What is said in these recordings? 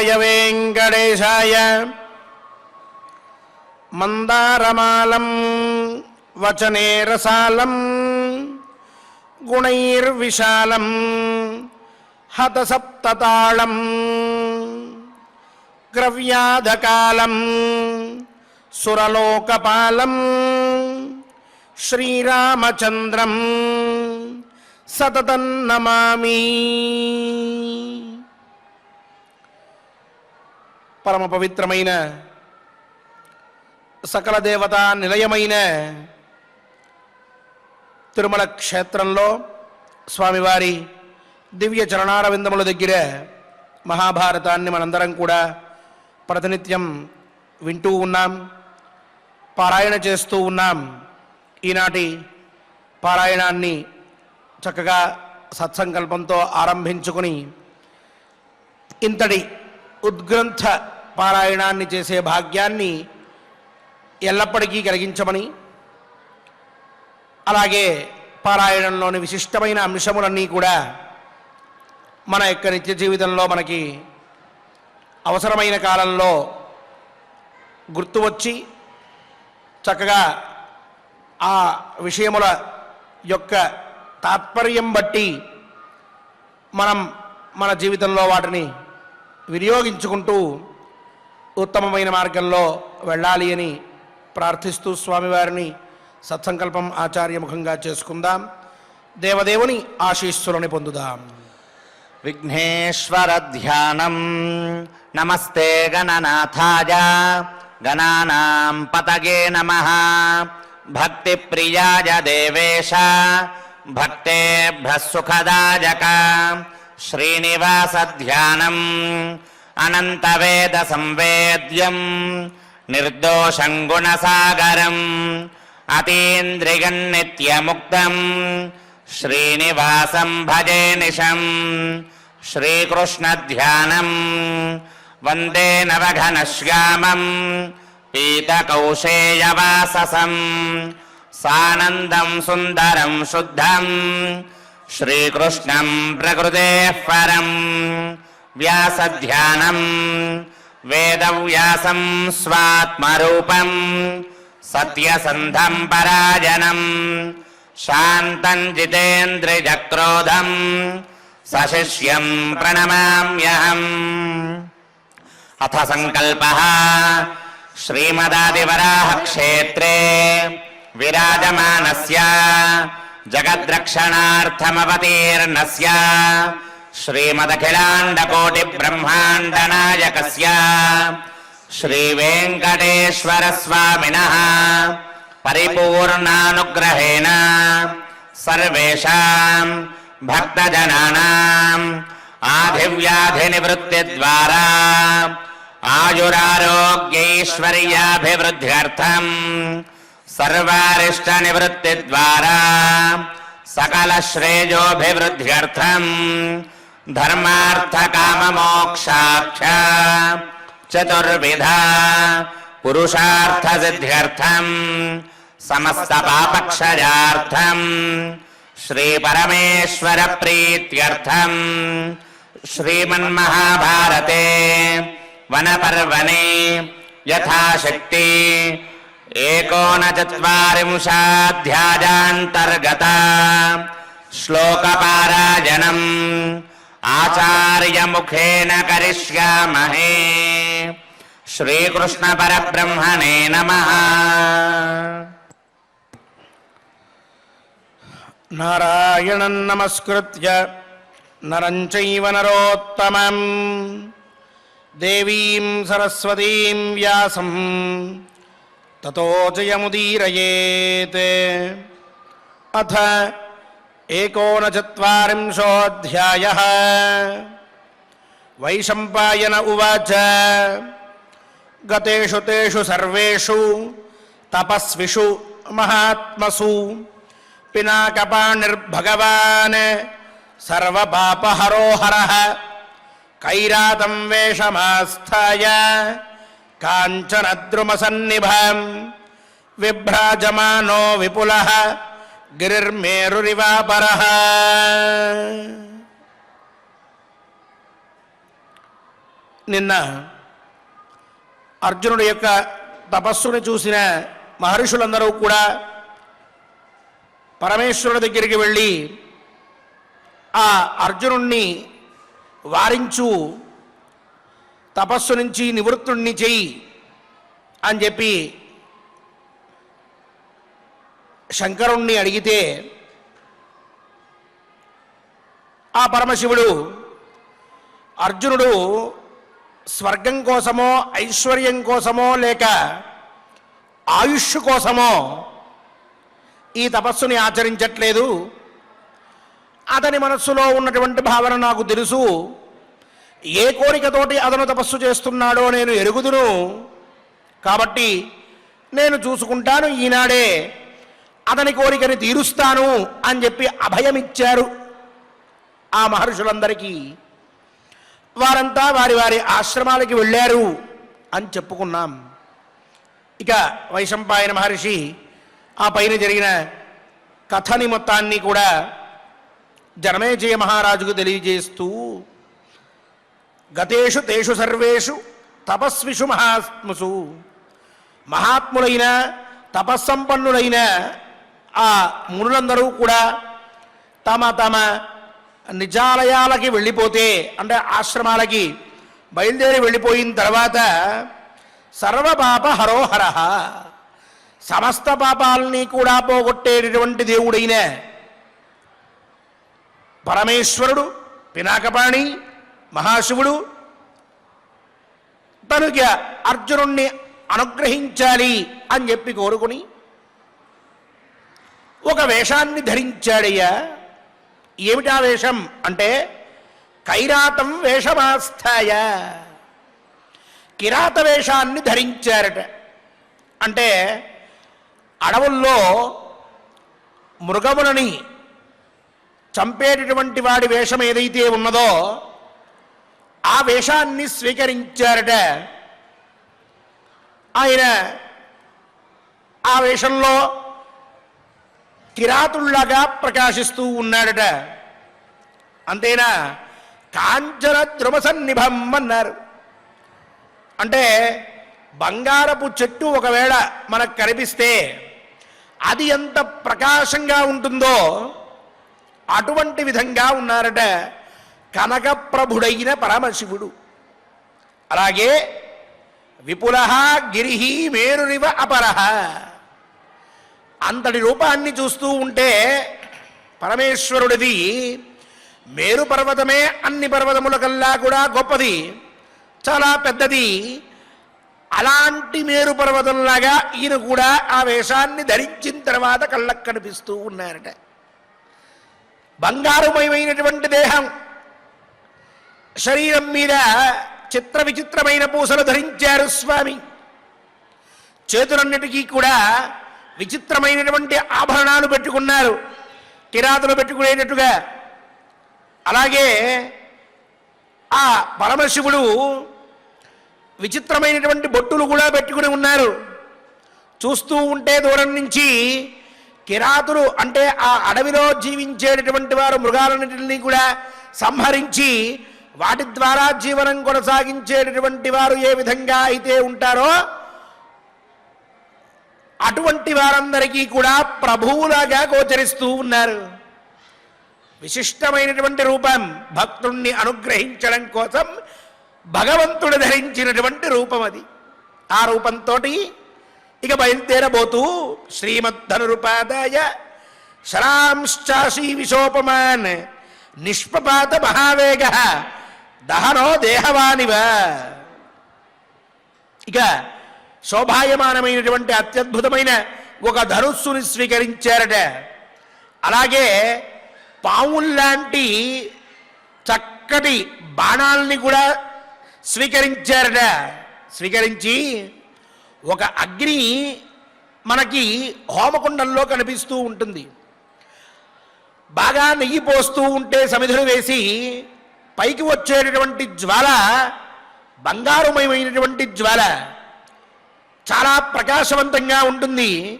वेदात्मकाय वेङ्कटेशाय मन्दारमालं वचने रसालं गुणैर्विशालं हतसप्तताळं ग्रव्याधकालं सुरलोकपालं श्रीरामचन्द्रं सततं नमामि పరమ పవిత్రమైన సకల దేవతా నిలయమైన తిరుమల క్షేత్రంలో స్వామివారి దివ్య చరణారవిందముల దగ్గర మహాభారతాన్ని మనందరం కూడా ప్రతినిత్యం వింటూ ఉన్నాం పారాయణ చేస్తూ ఉన్నాం. ఈనాటి పారాయణాన్ని చక్కగా సత్సంకల్పంతో ఆరంభించుకుని ఇంతటి ఉద్గ్రంథ పారాయణాన్ని చేసే భాగ్యాన్ని ఎల్లప్పటికీ కలిగించమని అలాగే పారాయణంలోని విశిష్టమైన అంశములన్నీ కూడా మన యొక్క నిత్య జీవితంలో మనకి అవసరమైన కాలంలో గుర్తు వచ్చి చక్కగా ఆ విషయముల యొక్క తాత్పర్యం బట్టి మనం మన జీవితంలో వాటిని వినియోగించుకుంటూ ఉత్తమమైన మార్గంలో వెళ్ళాలి అని ప్రార్థిస్తూ స్వామివారిని సత్సంకల్పం ఆచార్యముఖంగా చేసుకుందాం. దేవదేవుని ఆశీస్సులని పొందుదాం. విఘ్నేశ్వరధ్యానం నమస్తే గణనాథాయ. గణానాం పతగే నమ. భక్తిప్రియాయ దేవేశ. భక్తేభ్య సుఖదాయక శ్రీనివాసధ్యానం అనంతవేద సంవేద్యం నిర్దోషం గుణసాగరం అతీంద్రియం నిత్యముక్తం శ్రీనివాసం భజే నిశం శ్రీకృష్ణధ్యానం వందే నవఘనశ్యామం పీతకౌశేయవాససం సానందం సుందరం శుద్ధం శ్రీకృష్ణం ప్రకృతేః పరం వ్యాసధ్యానం వేదవ్యాసం స్వాత్మరూపం సత్యసంధం పరాజనం శాంతం జితేంద్రియక్రోధం సశిష్యం ప్రణమామ్యహం అథ సంకల్ప जगद्रक्षणार्थमवतीर्णस्य श्रीमदखिलाण्डकोटिब्रह्माण्डनायकस्य श्रीवेङ्कटेश्वरस्वामिनः परिपूर्णानुग्रहेण सर्वेषाम् भक्तजनानाम् आधिव्याधिनिवृत्तिद्वारा आयुरारोग्यैश्वर्याभिवृद्ध्यर्थम् सर्वरिष्ट निवृत्ति द्वारा सकल श्रेयोभिवृद्ध्यर्थ सर्वारिष्टनिवृत्तिद्वारा काम धर्मार्थकाममोक्षाख्य चतुर्विधा पुरुषार्थ सिद्ध्यर्थ समस्त पापक्षयाथ पुरुषार्थसिद्ध्यर्थम् समस्तपापक्षयार्थम् श्रीपरमेश्वरप्रीत्यर्थम् श्रीमन्महाभारते वनपर्वणे यथाशक्ति एकोनचत्वारिंशाध्यायान्तर्गता श्लोकपारायणम् आचार्यमुखेन करिष्यामहे श्रीकृष्णपरब्रह्मणे नमः नारायणम् नमस्कृत्य नरम् चैव नरोत्तमम् देवीम् सरस्वतीम् व्यासम् ततो जयमुदीरयेत्। अथ एकोनचत्वारिंशोऽध्यायः। वैशम्पायन उवाच। गतेषु तेषु सर्वेषु तपस्विषु महात्मसु। पिनाकपाणिर्भगवान् सर्वपापहरो हरः कैरातं वेषमास्थाय। మహాత్మసు పినాకపాణిర్భగవాన్ సర్వపాపహరో హరః కాంచనద్రుమసన్నిభం విభ్రాజమానో విపులః గిరిర్మేరురివాపరః నిన్న అర్జునుడి యొక్క తపస్సును చూసిన మహర్షులందరూ కూడా పరమేశ్వరుడి దగ్గరికి వెళ్ళి ఆ అర్జునుణ్ణి వారించు తపస్సు నుంచి నివృత్తుణ్ణి చెయ్యి అని చెప్పి శంకరుణ్ణి అడిగితే ఆ పరమశివుడు అర్జునుడు స్వర్గం కోసమో ఐశ్వర్యం కోసమో లేక ఆయుష్ కోసమో ఈ తపస్సుని ఆచరించట్లేదు. అతని మనస్సులో ఉన్నటువంటి భావన నాకు తెలుసు. ఏ కోరికతోటి అతను తపస్సు చేస్తున్నాడో నేను ఎరుగుదును. కాబట్టి నేను చూసుకుంటాను ఈనాడే అతని కోరికని తీరుస్తాను అని చెప్పి అభయమిచ్చారు ఆ మహర్షులందరికీ. వారంతా వారి వారి ఆశ్రమాలకి వెళ్ళారు అని చెప్పుకున్నాం. ఇక వైశంపాయన మహర్షి ఆ పైన జరిగిన కథని మొత్తాన్ని కూడా జనమేజయ మహారాజుకు తెలియజేస్తూ గతేషు తేషు సర్వేషు తపస్విషు మహాత్ముసు. మహాత్ములైన తపస్సంపన్నులైన ఆ మునులందరూ కూడా తమ తమ నిజాలయాలకి వెళ్ళిపోతే అంటే ఆశ్రమాలకి బయలుదేరి వెళ్ళిపోయిన తర్వాత సర్వపాప హరోహర. సమస్త పాపాలని కూడా పోగొట్టేటటువంటి దేవుడైన పరమేశ్వరుడు పినాకపాణి మహాశివుడు తనుక అర్జునుణ్ణి అనుగ్రహించాలి అని చెప్పి కోరుకుని ఒక వేషాన్ని ధరించాడయ్యా. ఏమిటా వేషం? అంటే కైరాతం వేషమాస్థాయ. కిరాత వేషాన్ని ధరించారట. అంటే అడవుల్లో మృగములని చంపేటటువంటి వాడి వేషం ఏదైతే ఉన్నదో ఆ వేషాన్ని స్వీకరించారట. ఆయన ఆ వేషంలో కిరాతుళ్ళగా ప్రకాశిస్తూ ఉన్నాడట. అంతేనా? కాంచన ద్రుమసన్నిభం అన్నారు. అంటే బంగారపు చెట్టు ఒకవేళ మనకు కనిపిస్తే అది ఎంత ప్రకాశంగా ఉంటుందో అటువంటి విధంగా ఉన్నారట. కనకప్రభుడైన పరమశివుడు. అలాగే విపుల గిరిహి మేరునివ అపరహ. అంతటి రూపాన్ని చూస్తూ ఉంటే పరమేశ్వరుడిది మేరు పర్వతమే అన్ని పర్వతముల కల్లా కూడా గొప్పది. చాలా పెద్దది. అలాంటి మేరు పర్వతంలాగా ఈయన కూడా ఆ వేషాన్ని ధరించిన తర్వాత కళ్ళకు కనిపిస్తూ ఉన్నారట. బంగారుమయమైనటువంటి దేహం. శరీరం మీద చిత్ర విచిత్రమైన పూసలు ధరించారు స్వామి. చేతులన్నిటికీ కూడా విచిత్రమైనటువంటి ఆభరణాలు పెట్టుకున్నారు. కిరాతులు పెట్టుకునేటట్టుగా. అలాగే ఆ పరమశివుడు విచిత్రమైనటువంటి బొట్టులు కూడా పెట్టుకుని ఉన్నారు. చూస్తూ ఉంటే దూరం నుంచి కిరాతులు అంటే ఆ అడవిలో జీవించేటటువంటి వారు మృగాలన్నింటినీ కూడా సంహరించి వాటి ద్వారా జీవనం కొనసాగించేటటువంటి వారు ఏ విధంగా అయితే ఉంటారో అటువంటి వారందరికీ కూడా ప్రభువులాగా గోచరిస్తూ ఉన్నారు. విశిష్టమైనటువంటి రూపం భక్తుణ్ణి అనుగ్రహించడం కోసం భగవంతుడు ధరించినటువంటి రూపం అది. ఆ రూపంతో ఇక బయలుదేరబోతూ శ్రీమద్ధనురుపాదాయ శరాంశ్చాశీ విశోపమాన్ నిష్పపాత మహావేగ దహనో దేహవానివ. ఇక శోభాయమానమైనటువంటి అత్యద్భుతమైన ఒక ధనుస్సుని స్వీకరించారట. అలాగే పావుల్లాంటి చక్కటి బాణాలని కూడా స్వీకరించారట. స్వీకరించి ఒక అగ్ని మనకి హోమకుండంలో కనిపిస్తూ ఉంటుంది. బాగా నెయ్యి పోస్తూ ఉంటే సమిధులు వేసి పైకి వచ్చేటటువంటి జ్వాల బంగారుమయమైనటువంటి జ్వాల చాలా ప్రకాశవంతంగా ఉంటుంది.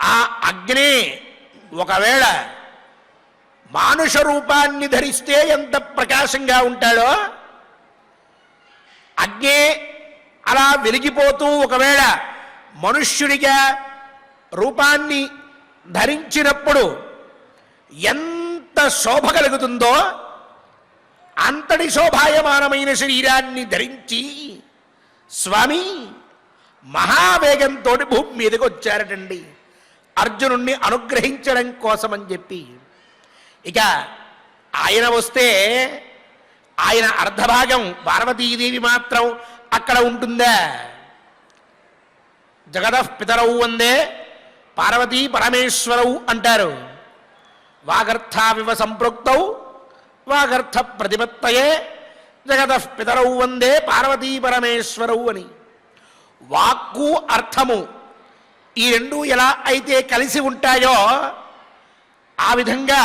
ఆ అగ్ని ఒకవేళ మానుష రూపాన్ని ధరిస్తే ఎంత ప్రకాశంగా ఉంటాడో అగ్నే అలా వెలిగిపోతూ ఒకవేళ మనుష్యుడిగా రూపాన్ని ధరించినప్పుడు ఎంత శోభ కలుగుతుందో అంతటి శోభాయమానమైన శరీరాన్ని ధరించి స్వామి మహావేగంతో భూమి మీదకి వచ్చారటండి. అర్జునుణ్ణి అనుగ్రహించడం కోసమని చెప్పి. ఇక ఆయన వస్తే ఆయన అర్ధభాగం పార్వతీదేవి మాత్రం అక్కడ ఉంటుందా? జగదః పితరవు వందే పార్వతీ పరమేశ్వరవు అంటారు. వాగర్థావివ సంపృక్తవు వాగర్థ ప్రతిపత్తయే జగదః పితరవు వందే పార్వతీ పరమేశ్వరవు అని. వాక్కు అర్థము ఈ రెండు ఎలా అయితే కలిసి ఉంటాయో ఆ విధంగా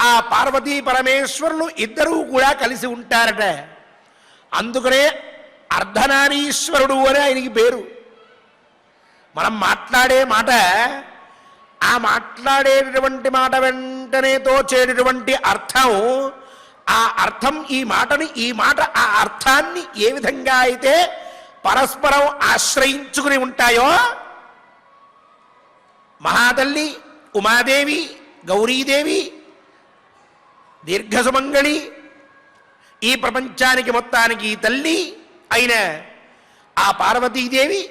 ఆ పార్వతీ పరమేశ్వరులు ఇద్దరూ కూడా కలిసి ఉంటారట. అందుకనే అర్ధనారీశ్వరుడు అని ఆయనకి పేరు. మనం మాట్లాడే మాట ఆ మాట్లాడేటటువంటి మాట వెంట వెంటనే తోచేటటువంటి అర్థం ఆ అర్థం ఈ మాటని ఈ మాట ఆ అర్థాన్ని ఏ విధంగా అయితే పరస్పరం ఆశ్రయించుకుని ఉంటాయో మహాతల్లి ఉమాదేవి గౌరీదేవి దీర్ఘసుమంగళి ఈ ప్రపంచానికి మొత్తానికి తల్లి అయిన ఆ పార్వతీదేవి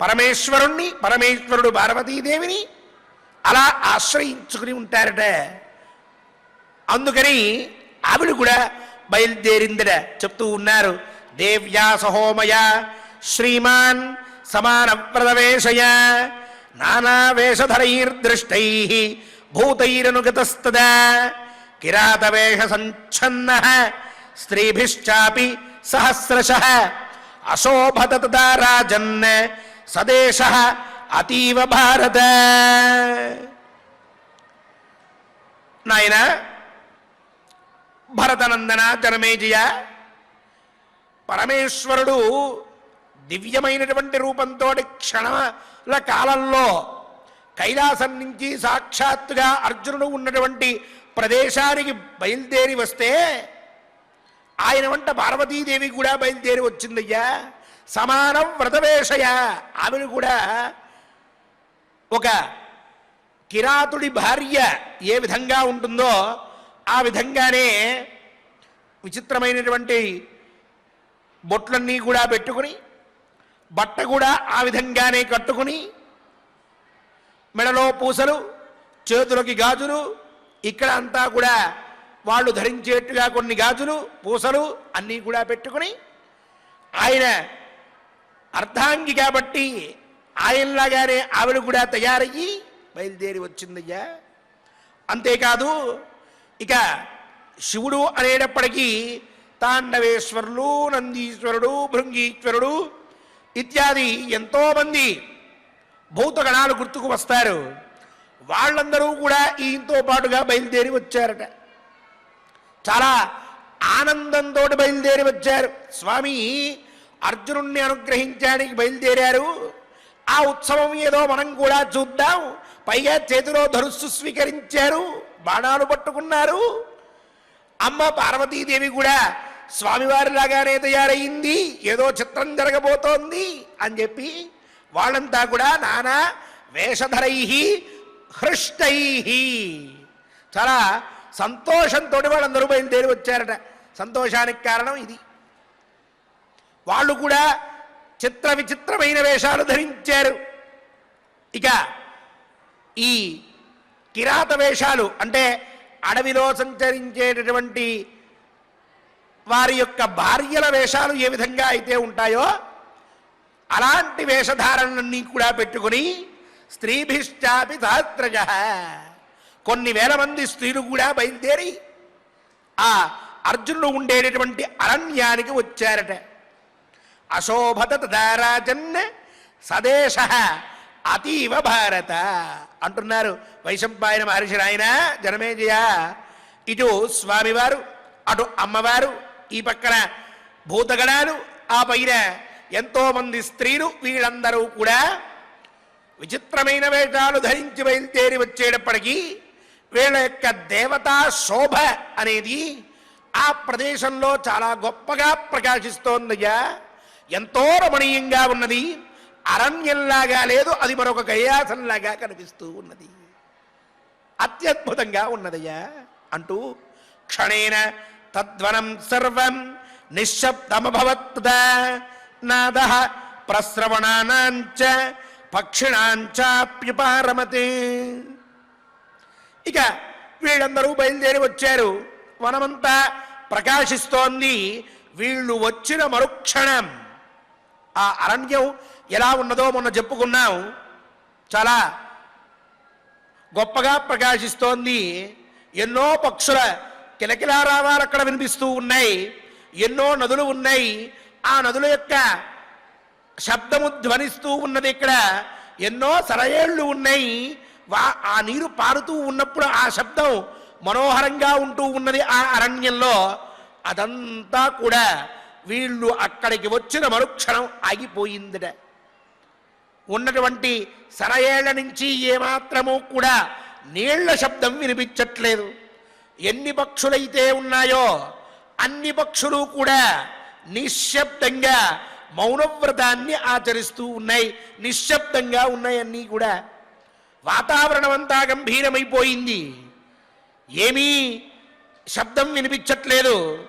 పరమేశ్వరుణ్ణి పరమేశ్వరుడు పార్వతీదేవిని అలా ఆశ్రయించుకుని ఉంటారట. అందుకని ఆవిడ కూడా బయలుదేరిందట. చెప్తూ ఉన్నారు దేవ్యా సహోమయ శ్రీమాన్ సమాన ప్రదవేశయ నానా నానావేషధరైర్దృష్టై భూతైరనుగతస్తదా కిరాతవేష సంఛన్న స్త్రీభిశ్చాపి సహస్రశ అశోభత తదా రాజన్ సదేశ అతీవ భారత. నాయన భరతనందన జనమేజయ పరమేశ్వరుడు దివ్యమైనటువంటి రూపంతో క్షణాల కాలంలో కైలాసం నుంచి సాక్షాత్తుగా అర్జునుడు ఉన్నటువంటి ప్రదేశానికి బయలుదేరి వస్తే ఆయన వంట పార్వతీదేవి కూడా బయలుదేరి వచ్చిందయ్యా. సమానం వ్రతవేషయ. ఆమెను కూడా ఒక కిరాతుడి భార్య ఏ విధంగా ఉంటుందో ఆ విధంగానే విచిత్రమైనటువంటి బొట్లన్నీ కూడా పెట్టుకుని బట్ట కూడా ఆ విధంగానే కట్టుకుని మెడలో పూసలు చేతులకి గాజులు ఇక్కడ అంతా కూడా వాళ్ళు ధరించేట్టుగా కొన్ని గాజులు పూసలు అన్నీ కూడా పెట్టుకుని ఆయన అర్ధాంగి కాబట్టి ఆయనలాగానే ఆవిడ కూడా తయారయ్యి బయలుదేరి వచ్చిందయ్యా. అంతేకాదు ఇక శివుడు అనేటప్పటికీ తాండవేశ్వరులు నందీశ్వరుడు భృంగీశ్వరుడు ఇత్యాది ఎంతోమంది భౌతగణాలు గుర్తుకు వస్తారు. వాళ్ళందరూ కూడా ఈయనతో పాటుగా బయలుదేరి వచ్చారట. చాలా ఆనందంతో బయలుదేరి వచ్చారు. స్వామి అర్జునుణ్ణి అనుగ్రహించడానికి బయలుదేరారు. ఆ ఉత్సవం ఏదో మనం కూడా చూద్దాం. పైగా చేతిలో ధనుస్సు స్వీకరించారు. బాణాలు పట్టుకున్నారు. అమ్మ పార్వతీదేవి కూడా స్వామివారిలాగానే తయారయింది. ఏదో చిత్రం జరగబోతోంది అని చెప్పి వాళ్ళంతా కూడా నానా వేషధరై హృష్టై చాలా సంతోషంతో వాళ్ళందరూ బయలుదేరి వచ్చారట. సంతోషానికి కారణం ఇది. వాళ్ళు కూడా చిత్ర విచిత్రమైన వేషాలు ధరించారు. ఇక ఈ కిరాత వేషాలు అంటే అడవిలో సంచరించేటటువంటి వారి యొక్క భార్యల వేషాలు ఏ విధంగా అయితే ఉంటాయో అలాంటి వేషధారణలన్నీ కూడా పెట్టుకుని స్త్రీభిశ్చాపి సహస్రజ కొన్ని వేల మంది స్త్రీలు కూడా బయలుదేరి ఆ అర్జునుడు ఉండేటటువంటి అరణ్యానికి వచ్చారట. అశోభత తదారాజన్ సదేశ అతీవ భారత అంటున్నారు వైశంపాయన మహర్షి ఆయన జనమేజయ ఇటు స్వామివారు అటు అమ్మవారు ఈ పక్కన భూతగణాలు ఆ పైన ఎంతోమంది స్త్రీలు వీళ్ళందరూ కూడా విచిత్రమైన వేషాలు ధరించి బయలుదేరి వచ్చేటప్పటికీ వీళ్ళ యొక్క దేవతా శోభ అనేది ఆ ప్రదేశంలో చాలా గొప్పగా ప్రకాశిస్తోందయ్యా. ఎంతో రమణీయంగా ఉన్నది. అరణ్యంలాగా లేదు అది మరొక గయాసంలాగా కనిపిస్తూ ఉన్నది. అత్యద్భుతంగా ఉన్నదయ్యా అంటూ క్షణేన తద్వనం సర్వం నిశ్శబ్దమభవత్ నాద ప్రశ్రవణానాంచ పక్షిణాంచాప్యుపారమతే ఇక వీళ్ళందరూ బయలుదేరి వచ్చారు. వనమంతా ప్రకాశిస్తోంది. వీళ్ళు వచ్చిన మరుక్షణం ఆ అరణ్యం ఎలా ఉన్నదో మొన్న చెప్పుకున్నాం. చాలా గొప్పగా ప్రకాశిస్తోంది. ఎన్నో పక్షుల కిలకిలారావాలు అక్కడ వినిపిస్తూ ఉన్నాయి. ఎన్నో నదులు ఉన్నాయి. ఆ నదుల యొక్క శబ్దము ధ్వనిస్తూ ఉన్నది ఇక్కడ. ఎన్నో సరయేళ్ళు ఉన్నాయి. వా ఆ నీరు పారుతూ ఉన్నప్పుడు ఆ శబ్దం మనోహరంగా ఉంటూ ఉన్నది ఆ అరణ్యంలో. అదంతా కూడా వీళ్ళు అక్కడికి వచ్చిన మరుక్షణం ఆగిపోయిందిట. ఉన్నటువంటి సరయేళ్ళ నుంచి ఏమాత్రము కూడా నీళ్ళ శబ్దం వినిపించట్లేదు. ఎన్ని పక్షులైతే ఉన్నాయో అన్ని పక్షులు కూడా నిశ్శబ్దంగా మౌనవ్రతాన్ని ఆచరిస్తూ ఉన్నాయి. నిశ్శబ్దంగా ఉన్నాయన్నీ కూడా. వాతావరణం అంతా గంభీరమైపోయింది. ఏమీ శబ్దం వినిపించట్లేదు.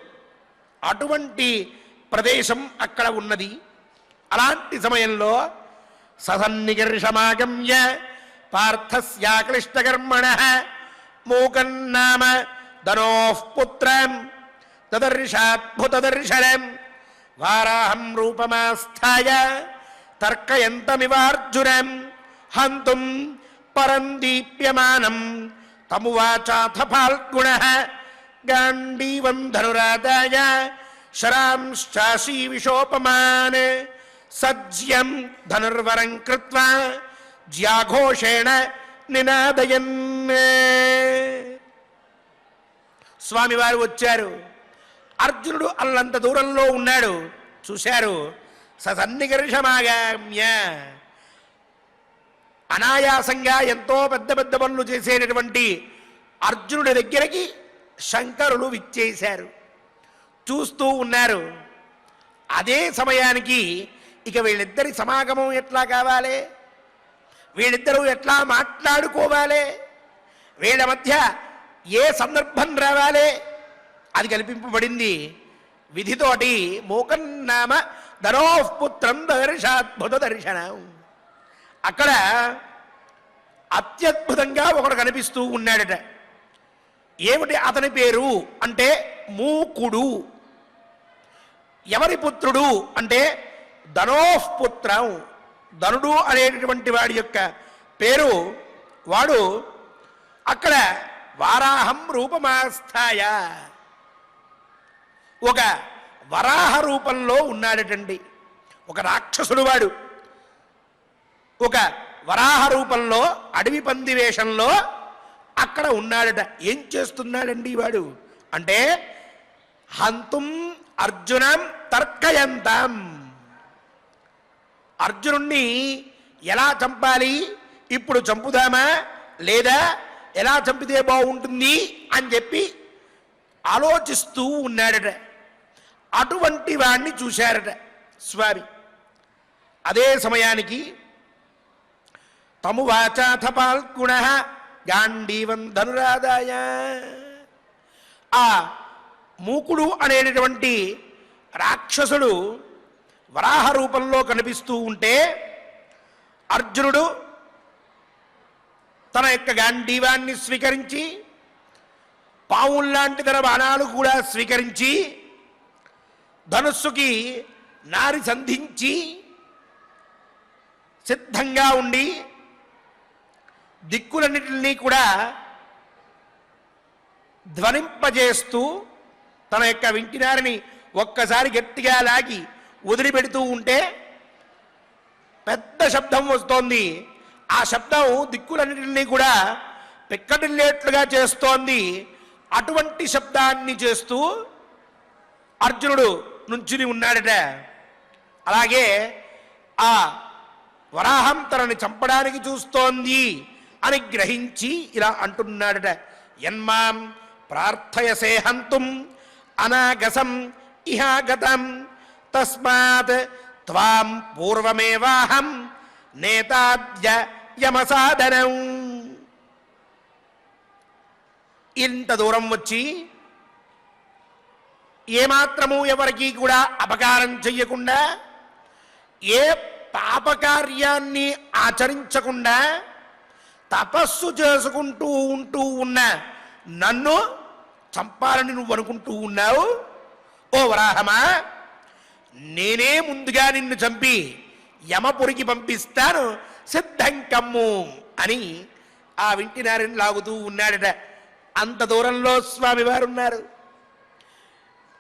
అటువంటి ప్రదేశం అక్కడ ఉన్నది. అలాంటి సమయంలో ససన్నికర్షమాగమ్య పార్థస్యాక్లిష్టకర్మణ మూకన్నామ ధనోః పుత్రం తదర్శాద్భుతదర్శనం వారాహం రూపమాస్థాయ తర్కయంతమివార్జునం హంతుం పరం దీప్యమానం తమువాచాథ ఫాల్గుణ గాంధీవం ధనురాదాయ శరాంశాశీ విశోపమాన్ సజ్యం ధనుర్వరం కృత్వా జ్యాఘోషేణ నినాదయన్ స్వామివారు వచ్చారు। అర్జునుడు అల్లంత దూరంలో ఉన్నాడు। చూశారు। ససన్నికర్షమాగామ్య అనాయాసంగా ఎంతో పెద్ద పెద్ద పనులు చేసేటటువంటి అర్జునుడి దగ్గరికి శంకరులు విచ్చేశారు। చూస్తూ ఉన్నారు. అదే సమయానికి ఇక వీళ్ళిద్దరి సమాగమం ఎట్లా కావాలి? వీళ్ళిద్దరూ ఎట్లా మాట్లాడుకోవాలి? వీళ్ళ మధ్య ఏ సందర్భం రావాలి? అది కల్పింపబడింది. విధితోటి మూకన్నామ ధనోపుత్రం దర్శాద్భుత దర్శనం. అక్కడ అత్యద్భుతంగా ఒకడు కనిపిస్తూ ఉన్నాడట. ఏమిటి అతని పేరు? అంటే మూకుడు. ఎవరి పుత్రుడు అంటే ధనోపుత్రం. ధనుడు అనేటటువంటి వాడి యొక్క పేరు వాడు. అక్కడ వారాహం రూపమాస్థాయ. ఒక వరాహ రూపంలో ఉన్నాడటండి. ఒక రాక్షసుడు వాడు. ఒక వరాహ రూపంలో అడవి పంది వేషంలో అక్కడ ఉన్నాడట. ఏం చేస్తున్నాడండి వాడు? అంటే హంతుం అర్జునం తర్కయంతం. అర్జునుణ్ణి ఎలా చంపాలి? ఇప్పుడు చంపుదామా? లేదా ఎలా చంపితే బాగుంటుంది? అని చెప్పి ఆలోచిస్తూ ఉన్నాడట. అటువంటి వాణ్ణి చూశారట స్వామి. అదే సమయానికి తము వాచాథ పాల్గుణ గాంధీవం ధనురాదాయ. ఆ మూకుడు అనేటటువంటి రాక్షసుడు వరాహ రూపంలో కనిపిస్తూ ఉంటే అర్జునుడు తన యొక్క గాంధీవాన్ని స్వీకరించి పావుల్లాంటి తన బాణాలు కూడా స్వీకరించి ధనుస్సుకి నారి సంధించి సిద్ధంగా ఉండి దిక్కులన్నిటినీ కూడా ధ్వనింపజేస్తూ తన యొక్క వింటినారిని ఒక్కసారి గట్టిగా లాగి వదిలిపెడుతూ ఉంటే పెద్ద శబ్దం వస్తోంది. ఆ శబ్దం దిక్కులన్నింటినీ కూడా పిక్కటిల్లేట్లుగా చేస్తోంది. అటువంటి శబ్దాన్ని చేస్తూ అర్జునుడు నుంచుని ఉన్నాడట. అలాగే ఆ వరాహం తనని చంపడానికి చూస్తోంది అని గ్రహించి ఇలా అంటున్నాడట. యన్మాం ప్రార్థయసే హంతుం అనాగసం ఇహాగతం. తస్మాత్ త్వాం పూర్వమేవాహం నేతాద్య యమసాధనం. ఇంత దూరం వచ్చి ఏమాత్రము ఎవరికి కూడా అపకారం చెయ్యకుండా ఏ పాపకార్యాన్ని ఆచరించకుండా తపస్సు చేసుకుంటూ ఉంటూ ఉన్న నన్ను చంపాలని నువ్వు అనుకుంటూ ఉన్నావు? ఓ వరాహమా నేనే ముందుగా నిన్ను చంపి యమపురికి పంపిస్తాను సిద్ధం కమ్ము అని ఆ వింటినారిని లాగుతూ ఉన్నాడట. అంత దూరంలో స్వామివారు ఉన్నారు.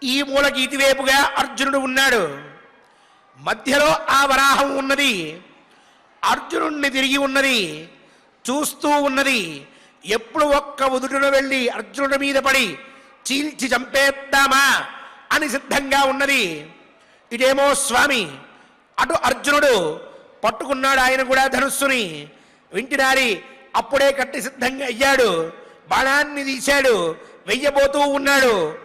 ఈ మూలకి ఇటువైపుగా అర్జునుడు ఉన్నాడు. మధ్యలో ఆ వరాహం ఉన్నది. అర్జునుడిని తిరిగి ఉన్నది. చూస్తూ ఉన్నది. ఎప్పుడు ఒక్క ఉదుటున వెళ్ళి అర్జునుడి మీద పడి చీల్చి చంపేద్దామా? అని సిద్ధంగా ఉన్నది. ఇటేమో స్వామి. అటు అర్జునుడు పట్టుకున్నాడు ఆయన కూడా ధనుస్సుని. వింటినారి అప్పుడే కట్టి సిద్ధంగా అయ్యాడు. బాణాన్ని తీశాడు. వెయ్యబోతూ ఉన్నాడు.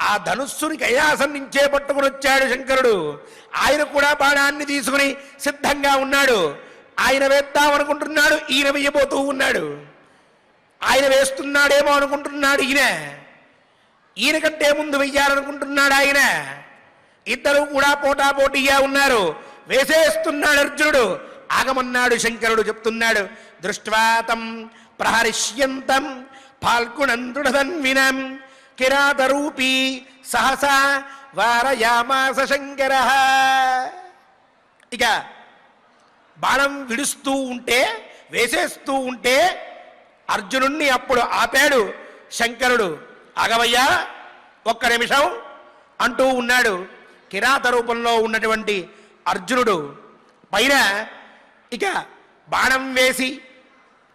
ఆ ధనుస్సుని కైలాసం నుంచే పట్టుకుని వచ్చాడు శంకరుడు. ఆయన కూడా బాణాన్ని తీసుకుని సిద్ధంగా ఉన్నాడు. ఆయన వేద్దాం అనుకుంటున్నాడు. ఈయన వెయ్యబోతూ ఉన్నాడు. ఆయన వేస్తున్నాడేమో అనుకుంటున్నాడు ఈయన. ఈయన కంటే ముందు వెయ్యాలనుకుంటున్నాడు ఆయన. ఇద్దరు కూడా పోటాపోటీగా ఉన్నారు. వేసేస్తున్నాడు అర్జునుడు. ఆగమన్నాడు శంకరుడు చెప్తున్నాడు. దృష్ట్వాతం ప్రహరిష్యంతం ఫాల్గుణందుడధన్వినం కిరాతరూపీ సహసా వారయామాస శంకర. ఇక బాణం విడుస్తూ ఉంటే వేసేస్తూ ఉంటే అర్జునుణ్ణి అప్పుడు ఆపాడు శంకరుడు. ఆగవయ్యా ఒక్క నిమిషం అంటూ ఉన్నాడు. కిరాత రూపంలో ఉన్నటువంటి అర్జునుడు. పైన ఇక బాణం వేసి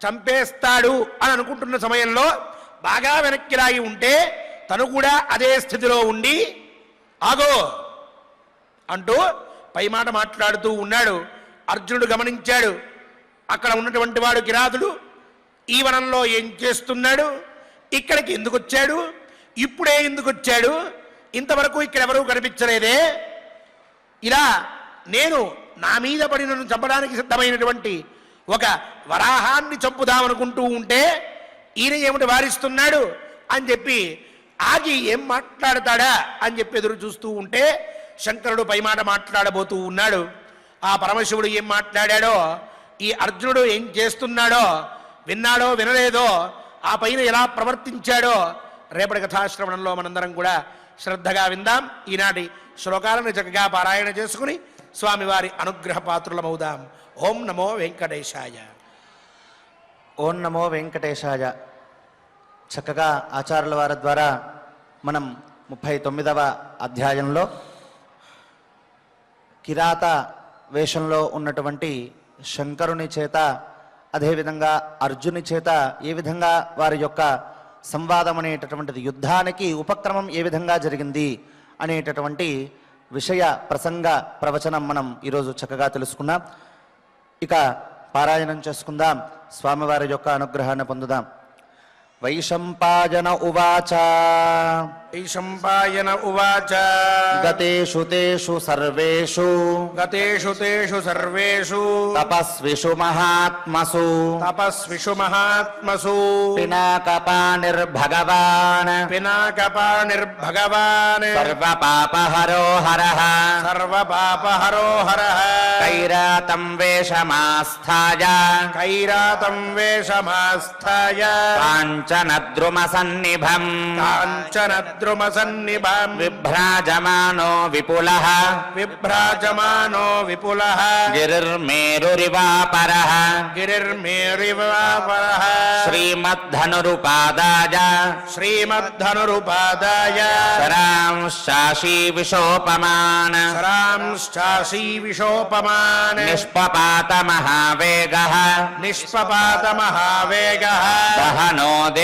చంపేస్తాడు అని అనుకుంటున్న సమయంలో బాగా వెనక్కి రాగి ఉంటే తను కూడా అదే స్థితిలో ఉండి ఆగో అంటూ పై మాట మాట్లాడుతూ ఉన్నాడు. అర్జునుడు గమనించాడు. అక్కడ ఉన్నటువంటి వాడు కిరాతుడు. ఈ వనంలో ఏం చేస్తున్నాడు? ఇక్కడికి ఎందుకు వచ్చాడు? ఇప్పుడే ఎందుకు వచ్చాడు? ఇంతవరకు ఇక్కడ ఎవరూ కనిపించలేదే. ఇలా నేను నా మీద పడిన చంపడానికి సిద్ధమైనటువంటి ఒక వరాహాన్ని చంపుదామనుకుంటూ ఉంటే ఈయన ఏమిటి వారిస్తున్నాడు అని చెప్పి ఆగి ఏం మాట్లాడతాడా అని చెప్పి ఎదురు చూస్తూ ఉంటే శంకరుడు పైమాట మాట్లాడబోతూ ఉన్నాడు. ఆ పరమశివుడు ఏం మాట్లాడాడో? ఈ అర్జునుడు ఏం చేస్తున్నాడో? విన్నాడో వినలేదో? ఆ పైన ఎలా ప్రవర్తించాడో రేపటి కథాశ్రవణంలో మనందరం కూడా శ్రద్ధగా విందాం. ఈనాటి శ్లోకాలను చక్కగా పారాయణ చేసుకుని స్వామివారి అనుగ్రహ పాత్రులమవుదాం. ఓం నమో వెంకటేశాయ. ఓం నమో వెంకటేశాయ. చక్కగా ఆచార్యుల వారి ద్వారా మనం ముప్పై తొమ్మిదవ అధ్యాయంలో కిరాత వేషంలో ఉన్నటువంటి శంకరుని చేత అదేవిధంగా అర్జుని చేత ఏ విధంగా వారి యొక్క సంవాదం అనేటటువంటిది యుద్ధానికి ఉపక్రమం ఏ విధంగా జరిగింది అనేటటువంటి విషయ ప్రసంగ ప్రవచనం మనం ఈరోజు చక్కగా తెలుసుకున్నాం. ఇక పారాయణం చేసుకుందాం. స్వామివారి యొక్క అనుగ్రహాన్ని పొందుదాం. వైశంపాయన ఉవాచ వైశంపాయన ఉవాచ గతేషు తేషు సర్వేషు గతేషు తేషు సర్వేషు తపస్విషు మహాత్మసు తపస్విషు మహాత్మసు పినాకపాణిర్భగవాన్ పినాకపాణిర్భగవాన్ సర్వపాపహరో హరః సర్వపాపహరో హరః కైరాతం వేషమాస్థాయ కైరాతం వేషమాస్థాయ కాంచనద్రుమసన్నిభం కాంచనద్రుమసన్నిభం విభ్రాజమానో విపులః విభ్రాజమానో విపులః గిరిర్మేరురివాపరః గిరిర్మేరివాపరః శ్రీమద్ధనురుపాదాయ శ్రీమద్ధనురుపాదాయ శరాంశాశీ విశోపమాన్ శరాంశ్చాసీ విశోపమాన్ నిష్పపాత మహావేగ నిష్పపాత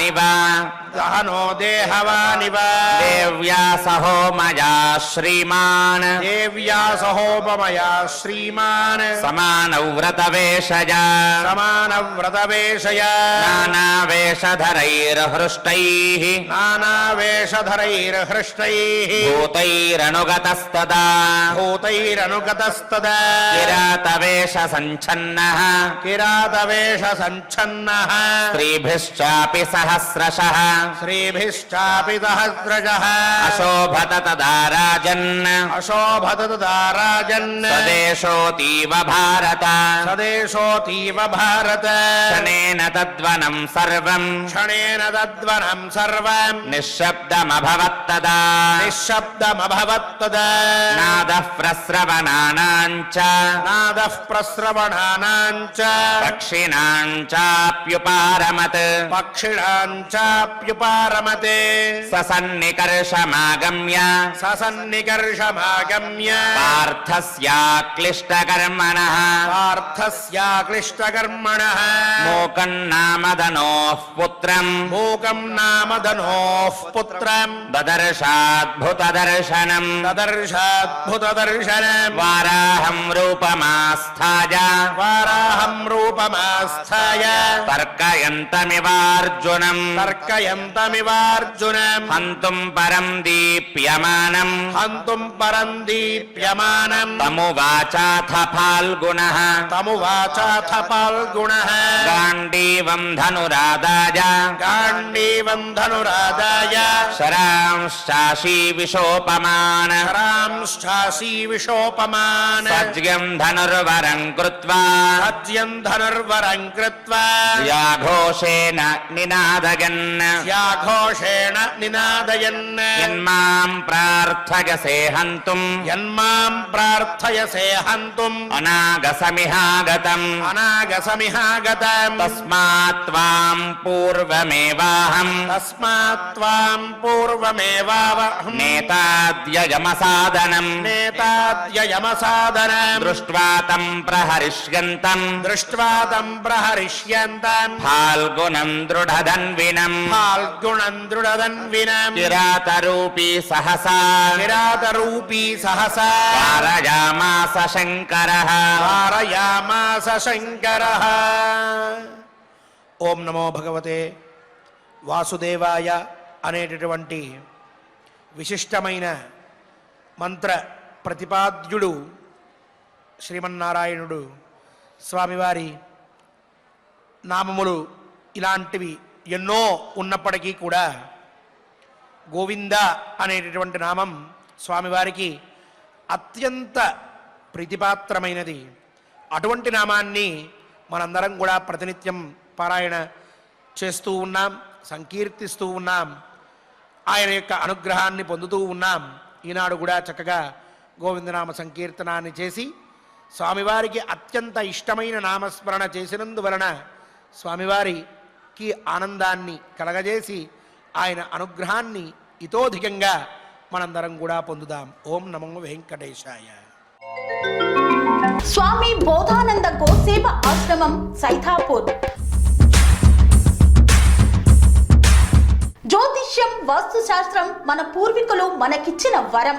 మహావేగ దహనో దేహవానివ దహనో దేహవానివ దేవ్యా సహో మయా శ్రీమాన్ దేవ్యా సహోపమయా శ్రీమాన్ సమానౌ వ్రతవేషజ సమాన వ్రతవేషయ నానావేషధరైర్హృష్టైః నానావేషధరైర్హృష్టైః భూతైరనుగతస్తదా భూతైరనుగతస్తదా కిరాతవేష సంఛన్నః కిరాతవేష సంఛన్నః స్త్రీభిశ్చాపి సహస్రశः శ్రీభిశ్చాపి సహస్రజः అశోభత తదా రాజన్ అశోభత దారాజన్ స్వదేశోతీవ భారత సదేశోతీవ భారత శనేన తద్వనం సర్వం క్షణేన తద్వనం సర్వం నిశ్శబ్దమభవత్తదా నిశ్శబ్దమభవత్తదా నాదః ప్రస్రవణానాం చ నాదః ప్రస్రవణానాం చ పక్షిణాం చాప్యుపారమత్ పక్షిణాం చాప్యుపారమతే ససన్నికర్షమాగమ్య ససన్నికర్షమాగమ్య పార్థస్యాక్లిష్టకర్మణः పార్థస్యాక్లిష్టకర్మణः మూకన్నామదనోః పుత్రం మూకం నామ ధనోః పుత్రం దదర్శాద్భుతదర్శనం దదర్శాద్భుతదర్శనం వారాహం రూపమాస్థాయ వారాహం రూపమాస్థాయ తర్కయంతమివార్జునం తర్కయంతమివార్జునం హంతుం పరం దీప్యమానం హంతుం పరం దీప్యమానం తమువాచాథ ఫాల్గుణః తమువాచాథ పాల్గుణః గాండీవం ధనురాదాయ గాండీవం ధనురాదాయ శరాంశాశీ విశోపమాన శరాంశాసీ విశోపమాన సజ్ఞం ధనుర్వరం కృత్వా సత్యం ధనుర్వరం కృత్వా వ్యాఘోషేణ నినాదగన్. యాఘోషేణ నినాదయన్ యన్మాం ప్రార్థయసే హంతుం యన్మాం ప్రార్థయసే హంతుం అనాగసమిహాగతం అనాగసమిహాగతం తస్మాత్ త్వాం పూర్వమేవాహం తస్మాత్ త్వాం పూర్వమేవావహం నేతాద్యయమసాదనం నేతాద్యయమసాదనం దృష్ట్వా తం ప్రహరిష్యంతం దృష్ట్వా తం ప్రహరిష్యంతం ఫాల్గుణం దృఢధన్వినం ఫాల్గుణం దృఢదన్వినం కిరాతరూపీ సహసా కిరాతరూపీ సహసా పారయామాస శంకరః వారయామాస శంకర ఓం నమో భగవతే వాసుదేవాయ అనేటటువంటి విశిష్టమైన మంత్ర ప్రతిపాద్యుడు శ్రీమన్నారాయణుడు స్వామివారి నామములు ఇలాంటివి ఎన్నో ఉన్నప్పటికీ కూడా గోవింద అనేటటువంటి నామం స్వామివారికి అత్యంత ప్రీతిపాత్రమైనది. అటువంటి నామాన్ని మనందరం కూడా ప్రతినిత్యం పారాయణ చేస్తూ ఉన్నాం సంకీర్తిస్తూ ఉన్నాం ఆయన యొక్క అనుగ్రహాన్ని పొందుతూ ఉన్నాం. ఈనాడు కూడా చక్కగా గోవిందనామ సంకీర్తనాన్ని చేసి స్వామివారికి అత్యంత ఇష్టమైన నామస్మరణ చేసినందువలన స్వామివారికి ఆనందాన్ని కలగజేసి ఆయన అనుగ్రహాన్ని ఇతోధికంగా మనందరం కూడా పొందుదాం. ఓం నమో వెంకటేశాయ. స్వామి బోధానంద గోసేవ ఆశ్రమం సైథాపూర్ జ్యోతిష్యం వాస్తుశాస్త్రం మన పూర్వీకులు మనకిచ్చిన వరం.